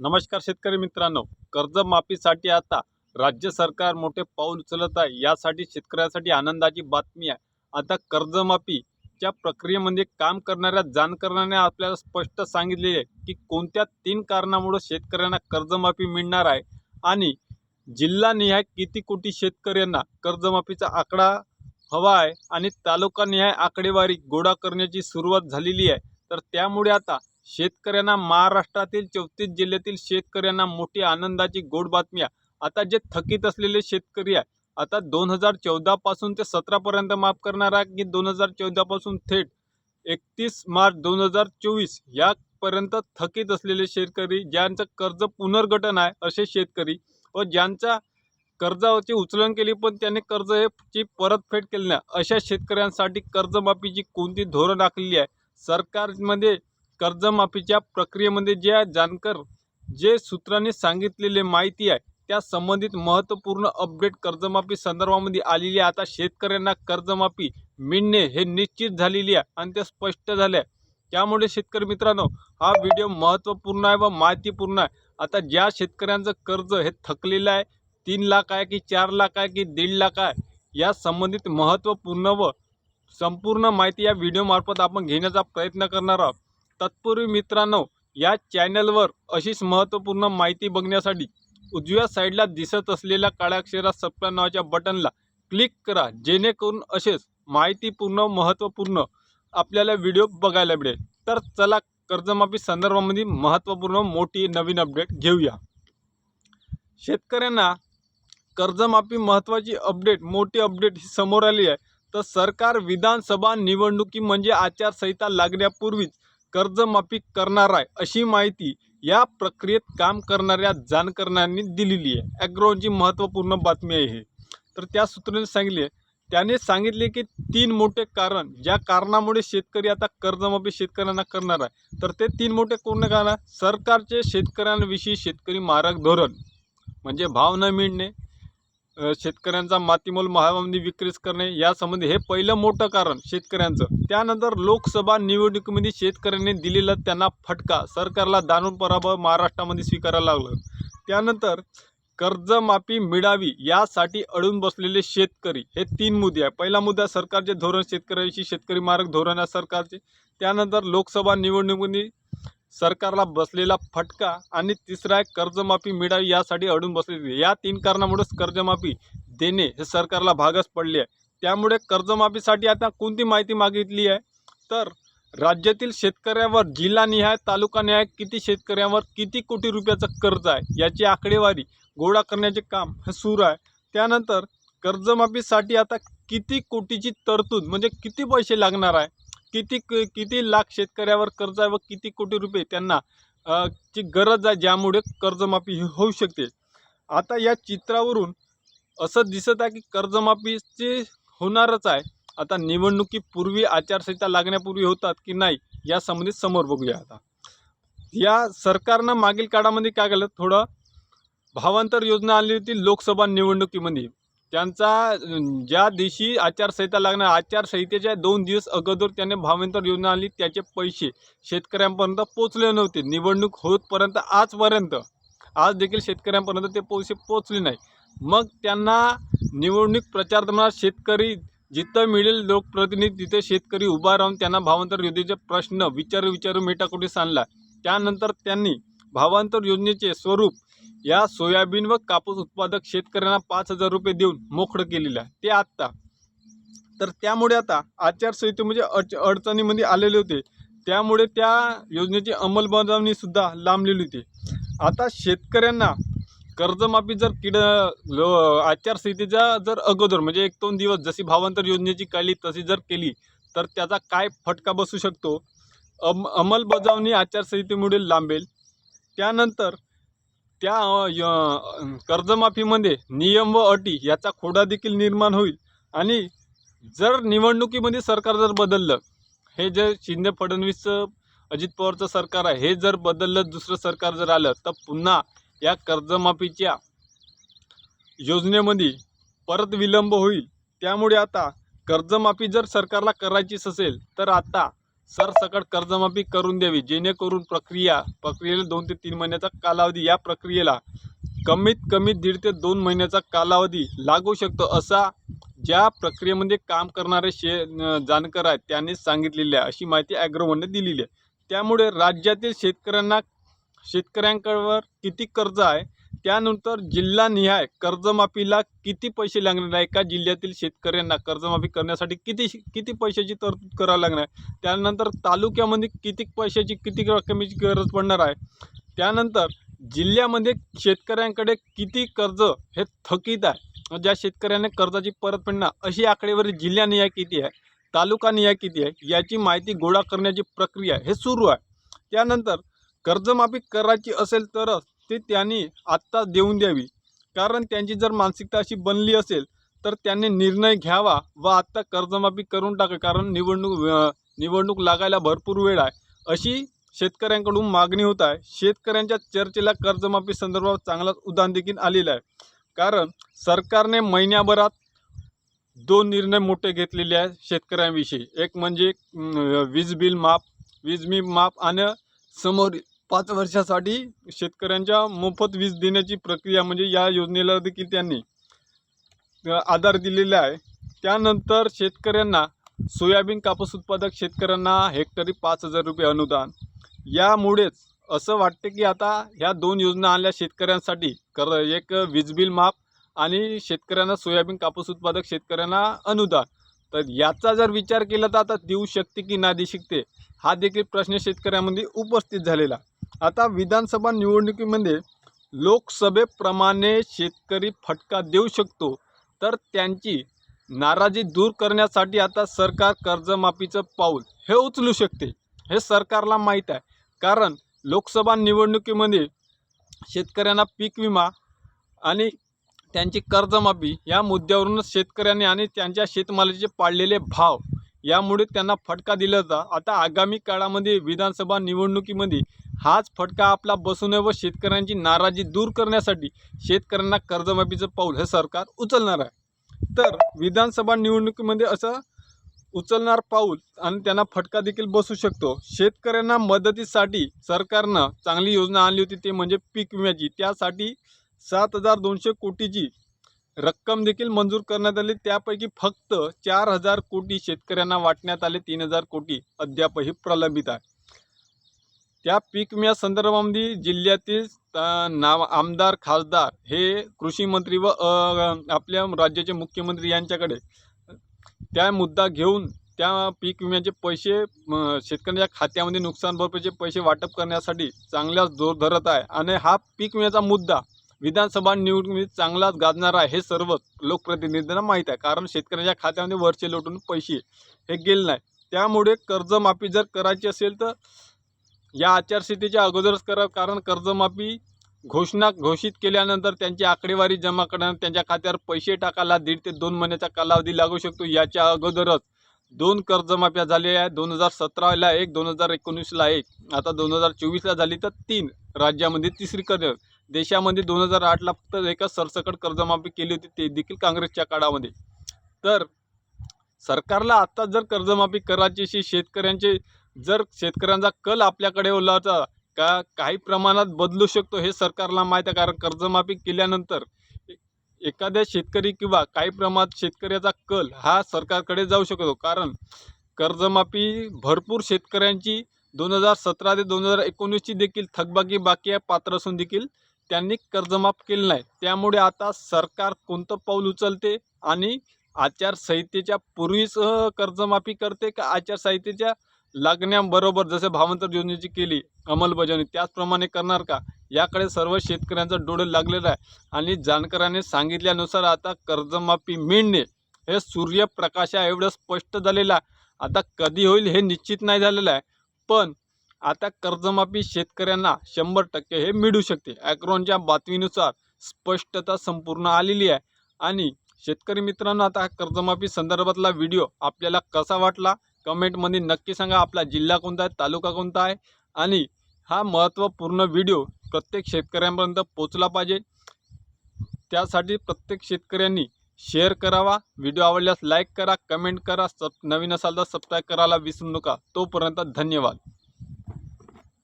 नमस्कार शेतकरी मित्रांनो कर्जमाफीसाठी आता राज्य सरकार मोठे पाऊल उचलत आहे. यासाठी शेतकऱ्यासाठी आनंदाची बातमी आहे. आता कर्जमाफीच्या प्रक्रियेमध्ये काम करणाऱ्या जाणकारणाने आपल्याला स्पष्ट सांगितले आहे की कोणत्या तीन कारणामुळे शेतकऱ्यांना कर्जमाफी मिळणार आहे आणि जिल्हानिहाय किती कोटी शेतकऱ्यांना कर्जमाफीचा आकडा हवा आहे आणि तालुकानिहाय आकडेवारी गोळा करण्याची सुरुवात झालेली आहे. तर त्यामुळे आता शेतकऱ्यांना महाराष्ट्रातील चौतीस जिल्ह्यातील शेतकऱ्यांना मोठी आनंदाची गोड बातमी आहे. आता जे थकीत असलेले शेतकरी आहे आता दोन हजार चौदापासून ते सतरापर्यंत माफ करणार आहे की दोन हजार चौदापासून थेट? एकतीस मार्च दोन हजार चोवीस यापर्यंत थकीत असलेले शेतकरी ज्यांचं कर्ज पुनर्गठन आहे असे शेतकरी व ज्यांच्या कर्जाची उचलन केली पण त्यांनी कर्ज हे ची परतफेड केली नाही अशा शेतकऱ्यांसाठी कर्जमाफीची कोणती धोरण आखलेली आहे? सरकारमध्ये कर्जमाफीच्या प्रक्रियेमध्ये ज्या जानकर जे सूत्रांनी सांगितलेले माहिती आहे त्या संबंधित महत्त्वपूर्ण अपडेट कर्जमाफी संदर्भामध्ये आलेली आहे. आता शेतकऱ्यांना कर्जमाफी मिळणे हे निश्चित झालेली आहे आणि ते स्पष्ट झाले आहे. त्यामुळे शेतकरी मित्रांनो हा व्हिडिओ महत्त्वपूर्ण आहे व माहितीपूर्ण आहे. आता ज्या शेतकऱ्यांचं कर्ज हे थकलेलं आहे तीन लाख आहे की चार लाख आहे की दीड लाख आहे या संबंधित महत्त्वपूर्ण व संपूर्ण माहिती या व्हिडिओमार्फत आपण घेण्याचा प्रयत्न करणार आहोत. तत्पूर्वी मित्रांनो या चॅनलवर अशीच महत्त्वपूर्ण माहिती बघण्यासाठी उजव्या साईडला दिसत असलेल्या काळ्या अक्षरात सबस्क्राईब नावाच्या बटनला क्लिक करा जेणेकरून असेच माहितीपूर्ण महत्त्वपूर्ण आपल्याला व्हिडिओ बघायला मिळेल. तर चला कर्जमाफी संदर्भामध्ये महत्त्वपूर्ण मोठी नवीन अपडेट घेऊया. शेतकऱ्यांना कर्जमाफी महत्त्वाची अपडेट मोठी अपडेट ही समोर आली आहे. तर सरकार विधानसभा निवडणुकी म्हणजे आचारसंहिता लागण्यापूर्वीच कर्जमाफी करणार आहे अशी माहिती या प्रक्रियेत काम करणाऱ्या जाणकारांनी दिलेली आहे. ॲग्रोची महत्त्वपूर्ण बातमी आहे हे. तर त्या सूत्राने सांगितले त्याने सांगितले की तीन मोठे कारण ज्या कारणामुळे शेतकरी आता कर्जमाफी शेतकऱ्यांना करणार आहे तर ते तीन मोठे कोणते कारण सरकारचे शेतकऱ्यांविषयी शेतकरी मारक धोरण. म्हणजे भाव न मिळणे शेतकऱ्यांचा मातीमोल महामंदी विक्रीस करणे यासंबंधी हे पहिलं मोठं कारण शेतकऱ्यांचं. त्यानंतर लोकसभा निवडणुकीमध्ये शेतकऱ्यांनी दिलेला त्यांना फटका सरकारला दानून पराभव महाराष्ट्रामध्ये स्वीकारायला लागलं. त्यानंतर कर्जमाफी मिळावी यासाठी अडून बसलेले शेतकरी हे तीन मुद्दे आहे पहिला मुद्दा सरकारचे धोरण शेतकऱ्याविषयी शेतकरी मारक धोरण आहे सरकारचे. त्यानंतर लोकसभा निवडणुकीमध्ये सरकारला बसलेला फटका आणि तिसरा आहे कर्जमाफी मिळावी यासाठी अडून बसलेली. या तीन कारणामुळेच कर्जमाफी देणे हे सरकारला भागच पडले आहे. त्यामुळे कर्जमाफीसाठी आता कोणती माहिती मागितली आहे? तर राज्यातील शेतकऱ्यावर जिल्हानिहाय तालुकानिहाय किती शेतकऱ्यांवर किती कोटी रुपयाचं कर्ज आहे याची आकडेवारी गोळा करण्याचे काम हे सुरू आहे. त्यानंतर कर्जमाफीसाठी आता किती कोटीची तरतूद म्हणजे किती पैसे लागणार आहे? किती क- किती लाख शेतकऱ्यावर कर्ज आहे व किती कोटी रुपये त्यांना ची गरज आहे ज्यामुळे कर्जमाफी होऊ शकते. आता या चित्रावरून असं दिसत आहे की कर्जमाफीचे होणारच आहे. आता निवडणुकीपूर्वी आचारसंहिता लागण्यापूर्वी होतात की नाही या संबंधित समोर बघूया आता. या सरकारनं मागील काळामध्ये काय केलं? थोडं भावांतर योजना आली होती लोकसभा निवडणुकीमध्ये. त्यांचा ज्या दिवशी आचारसंहिता लागणार आचारसंहितेच्या दोन दिवस अगोदर त्याने भावांतर योजना आली त्याचे पैसे शेतकऱ्यांपर्यंत पोचले नव्हते. निवडणूक होतपर्यंत आजपर्यंत आज देखील शेतकऱ्यांपर्यंत ते पैसे पोचले नाही. मग त्यांना निवडणूक प्रचार दरम्यान शेतकरी जिथं मिळेल लोकप्रतिनिधी तिथे शेतकरी उभा राहून त्यांना भावांतर योजनेचे प्रश्न विचारू विचारू मेटाकुटीस आणला. त्यानंतर त्यांनी भावांतर योजनेचे स्वरूप या सोयाबीन व कापूस उत्पादक शेतकऱ्यांना पाच हजार रुपये देऊन मोकळं केलेलं आहे. ते आत्ता. तर त्यामुळे आता आचारसंहिते म्हणजे अड अडचणीमध्ये आलेले होते. त्यामुळे त्या योजनेची अंमलबजावणीसुद्धा लांबलेली होती. आता शेतकऱ्यांना कर्जमाफी जर किड लो आचारसंहितेच्या जर अगोदर म्हणजे एक दोन दिवस जशी भावांतर योजनेची काढली तशी जर केली तर त्याचा काय फटका बसू शकतो? अम अंमलबजावणी आचारसंहितेमुळे लांबेल. त्यानंतर त्या य- कर्जमाफीमध्ये नियम व अटी याचा खोडा देखील निर्माण होईल. आणि जर निवडणुकीमध्ये सरकार जर बदललं हे जे शिंदे फडणवीसचं अजित पवारचं सरकार आहे हे जर बदललं दुसरं सरकार जर आलं तर पुन्हा या कर्जमाफीच्या योजनेमध्ये परत विलंब होईल. त्यामुळे आता कर्जमाफी जर सरकारला करायचीच असेल तर आता सरसकट कर्जमाफी करून द्यावी जेणेकरून प्रक्रिया प्रक्रियेला दोन ते तीन महिन्याचा कालावधी या प्रक्रियेला कमीत कमी दीड ते दोन महिन्याचा कालावधी लागू शकतो असा ज्या प्रक्रियेमध्ये काम करणारे शे जाणकार आहेत त्यांनी सांगितलेली आहे अशी माहिती ॲग्रोवनने दिलेली आहे. त्यामुळे राज्यातील शेतकऱ्यांना शेतकऱ्यांकडवर किती कर्ज आहे त्यानंतर जिल्हानिहाय कर्जमाफीला किती पैसे लागणार आहे? एका जिल्ह्यातील शेतकऱ्यांना कर्जमाफी करण्यासाठी किती किती पैशाची तरतूद करावी लागणार आहे? त्यानंतर तालुक्यामध्ये किती पैशाची किती रकमेची गरज पडणार आहे? त्यानंतर जिल्ह्यामध्ये शेतकऱ्यांकडे किती कर्ज हे थकीत आहे? ज्या शेतकऱ्याने कर्जाची परतफेड ना अशी आकडेवारी जिल्ह्यानिहाय किती आहे? तालुकानिहाय किती आहे? याची माहिती गोळा करण्याची प्रक्रिया हे सुरू आहे. त्यानंतर कर्जमाफी करायची असेल तरच ते त्यांनी आत्ता देऊन द्यावी. कारण त्यांची जर मानसिकता अशी बनली असेल तर त्यांनी निर्णय घ्यावा व आत्ता कर्जमाफी करून टाका कारण निवडणूक निवडणूक लागायला भरपूर वेळ आहे. अशी शेतकऱ्यांकडून मागणी होत आहे. शेतकऱ्यांच्या चर्चेला कर्जमाफी संदर्भात चांगलाच उदाहरण देखील आलेलं आहे. कारण सरकारने महिन्याभरात दोन निर्णय मोठे घेतलेले आहेत शेतकऱ्यांविषयी. एक म्हणजे वीज बिल माफ वीज बिल माफ आणि समोरील पाच वर्षासाठी शेतकऱ्यांच्या मोफत वीज देण्याची प्रक्रिया म्हणजे या योजनेला देखील त्यांनी आधार दिलेला आहे. त्यानंतर शेतकऱ्यांना सोयाबीन कापूस उत्पादक शेतकऱ्यांना हेक्टरी पाच हजार रुपये अनुदान. यामुळेच असं वाटते की आता ह्या दोन योजना आल्या शेतकऱ्यांसाठी. कर एक वीज बिल माफ आणि शेतकऱ्यांना सोयाबीन कापूस उत्पादक शेतकऱ्यांना अनुदान. तर याचा जर विचार केला तर आता देऊ शकते की नाही देऊ शकते हा देखील प्रश्न शेतकऱ्यामध्ये उपस्थित झालेला आता विधानसभा निवडणुकीमध्ये लोकसभेप्रमाणे शेतकरी फटका देऊ शकतो. तर त्यांची नाराजी दूर करण्यासाठी आता सरकार कर्जमाफीचं पाऊल हे उचलू शकते हे सरकारला माहीत आहे. कारण लोकसभा निवडणुकीमध्ये शेतकऱ्यांना पीक विमा आणि त्यांची कर्जमाफी या मुद्द्यावरूनच शेतकऱ्यांनी आणि त्यांच्या शेतमालाचे पाडलेले भाव यामुळे त्यांना फटका दिला होता आता आगामी काळामध्ये विधानसभा निवडणुकीमध्ये हाच फटका आपला बसू नये व शेतकऱ्यांची नाराजी दूर करण्यासाठी शेतकऱ्यांना कर्जमाफीचं पाऊल हे सरकार उचलणार आहे. तर विधानसभा निवडणुकीमध्ये असं उचलणार पाऊल आणि त्यांना फटका देखील बसू शकतो. शेतकऱ्यांना मदतीसाठी सरकारनं चांगली योजना आणली होती ते म्हणजे पीक विम्याची. त्यासाठी सात हजार दोनशे कोटीची रक्कम देखील मंजूर करण्यात आली. त्यापैकी फक्त चार हजार कोटी शेतकऱ्यांना वाटण्यात आले. तीन हजार कोटी अद्यापही प्रलंबित आहे. त्या पीक विम्या संदर्भामध्ये जिल्ह्यातील नाव आमदार खासदार हे कृषी मंत्री व आपल्या राज्याचे मुख्यमंत्री यांच्याकडे त्या मुद्दा घेऊन त्या पीक विम्याचे पैसे शेतकऱ्यांच्या खात्यामध्ये नुकसान भरपाईचे पैसे वाटप करण्यासाठी चांगल्याच जोर धरत आहे आणि हा पीक विम्याचा मुद्दा विधानसभा निवडणुकीत चांगलाच गाजणार आहे हे सर्व लोकप्रतिनिधींना माहीत आहे. कारण शेतकऱ्यांच्या खात्यामध्ये वरचे लोटून पैसे हे गेले नाही. त्यामुळे कर्जमाफी जर करायची असेल तर या आचारसंहितेच्या अगोदरच करा कारण कर्जमाफी घोषणा घोषित केल्यानंतर त्यांची आकडेवारी जमा करण्यात त्यांच्या खात्यावर पैसे टाकायला दीड ते दोन महिन्याचा कालावधी लागू शकतो. याच्या अगोदरच दोन कर्जमाफ्या झालेल्या आहेत दोन हजार सतराला एक दोन हजार एकोणीसला एक आता दोन हजार चोवीसला झाली तर तीन राज्यामध्ये तिसरी कर्ज. देशामध्ये दोन हजार आठला फक्त एकच सरसकट कर्जमाफी केली होती ते देखील काँग्रेसच्या काळामध्ये. तर सरकारला आत्ता जर कर्जमाफी करायची अशी शेतकऱ्यांचे जर शेतकऱ्यांचा कल आपल्याकडे ओलाचा का काही प्रमाणात बदलू शकतो हे सरकारला माहीत आहे. कारण कर्जमाफी केल्यानंतर ए- एखाद्या शेतकरी किंवा काही प्रमाणात शेतकऱ्याचा कल हा सरकारकडे जाऊ शकतो. कारण कर्जमाफी भरपूर शेतकऱ्यांची दोन हजार सतरा ते दोन हजार एकोणीसची देखील थकबाकी बाकी आहे पात्र असून देखील त्यांनी कर्जमाफ केलं नाही. त्यामुळे आता सरकार कोणतं पाऊल उचलते आणि आचारसंहितेच्या पूर्वीच कर्जमाफी करते का आचारसंहितेच्या लागण्याबरोबर जसे भावांतर योजनेची केली अंमलबजावणी त्याचप्रमाणे करणार का? याकडे सर्व शेतकऱ्यांचं डोळे लागलेलं आहे. आणि जाणकाराने सांगितल्यानुसार आता कर्जमाफी मिळणे हे सूर्यप्रकाशा एवढं स्पष्ट झालेलं आहे. आता कधी होईल हे निश्चित नाही झालेलं आहे. पण आता कर्जमाफी शेतकऱ्यांना शंभर टक्के हे मिळू शकते. ॲक्रॉनच्या बातमीनुसार स्पष्टता संपूर्ण आलेली आहे. आणि शेतकरी मित्रांनो आता कर्जमाफी संदर्भातला व्हिडिओ आपल्याला कसा वाटला? कमेंटमध्ये नक्की सांगा आपला जिल्हा कोणता आहे तालुका कोणता आहे. आणि हा महत्त्वपूर्ण व्हिडिओ प्रत्येक शेतकऱ्यांपर्यंत पोचला पाहिजे. त्यासाठी प्रत्येक शेतकऱ्यांनी शेअर करावा. व्हिडिओ आवडल्यास लाईक करा कमेंट करा. सब नवीन असाल तर सबस्क्राईब करायला विसरू नका. तोपर्यंत धन्यवाद.